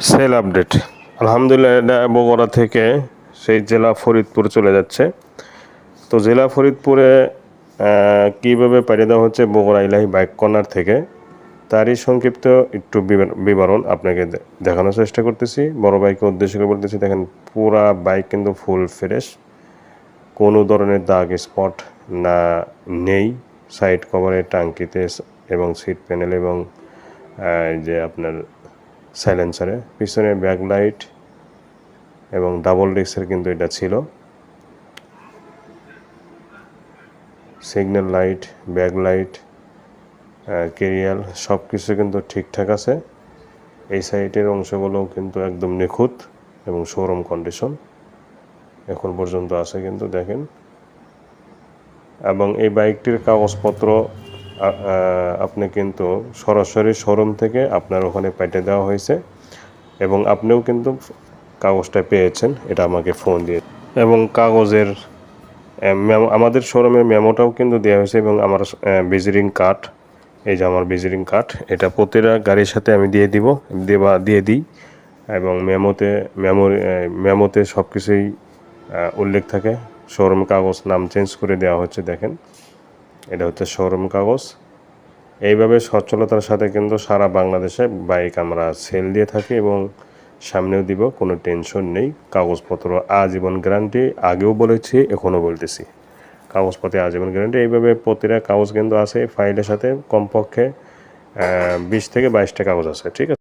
Sell update. আলহামদুলিল্লাহ, এটা বগুড়া থেকে সেই জেলা ফরিদপুর চলে যাচ্ছে। তো জেলা ফরিদপুরে কীভাবে পাঠিয়ে দেওয়া হচ্ছে বগুড়া ইলাহি বাইক কর্নার থেকে, তারই সংক্ষিপ্ত একটু বিবর- বিবরণ আপনাকে দেখানোর চেষ্টা করতেছি। বড় বাইকে উদ্দেশ্য করে বলতেছি, দেখেন, পুরা বাইক কিন্তু ফুল ফ্রেশ। কোনো ধরনের দাগ স্পট না, নেই। সাইড কভারে টাঙ্কিতে এবং সিট প্যানেল এবং যে আপনার সাইলেন্সারে পিছনে ব্যাক লাইট এবং ডাবল ডিস্কের কিন্তু এটা ছিল। সিগন্যাল লাইট ব্যাক লাইট কেরিয়াল সব কিছু কিন্তু ঠিকঠাক আছে। এই সাইডের অংশগুলোও কিন্তু একদম নিখুঁত এবং শোরুম কন্ডিশন এখন পর্যন্ত আছে কিন্তু দেখেন। এবং এই বাইকটির কাগজপত্র আপনি কিন্তু সরাসরি শোরুম থেকে আপনার ওখানে পাঠিয়ে দেওয়া হয়েছে এবং আপনিও কিন্তু কাগজটা পেয়েছেন, এটা আমাকে ফোন দিয়ে। এবং কাগজের আমাদের শোরুমের মেমোটাও কিন্তু দেওয়া হয়েছে এবং আমার ভিজিটিং কার্ড এই যে আমার ভিজিটিং কার্ড এটা প্রতিটা গাড়ির সাথে আমি দিয়ে দিব দেবা দিয়ে দিই এবং মেমোতে, মেমো মেমোতে সব কিছুই উল্লেখ থাকে। শোরুম কাগজ নাম চেঞ্জ করে দেওয়া হচ্ছে, দেখেন। এটা হচ্ছে শোরুম কাগজ। এইভাবে সচ্ছলতার সাথে কিন্তু সারা বাংলাদেশে বাইক আমরা সেল দিয়ে থাকি এবং সামনেও দিব, কোনো টেনশন নেই। কাগজপত্র আজীবন গ্যারান্টি, আগেও বলেছি, এখনও বলতেছি। কাগজপত্রে আজীবন গ্যারান্টি, এইভাবে প্রতিটা কাগজ কিন্তু আছে ফাইলের সাথে, কমপক্ষে বিশ থেকে বাইশটা কাগজ আছে, ঠিক আছে?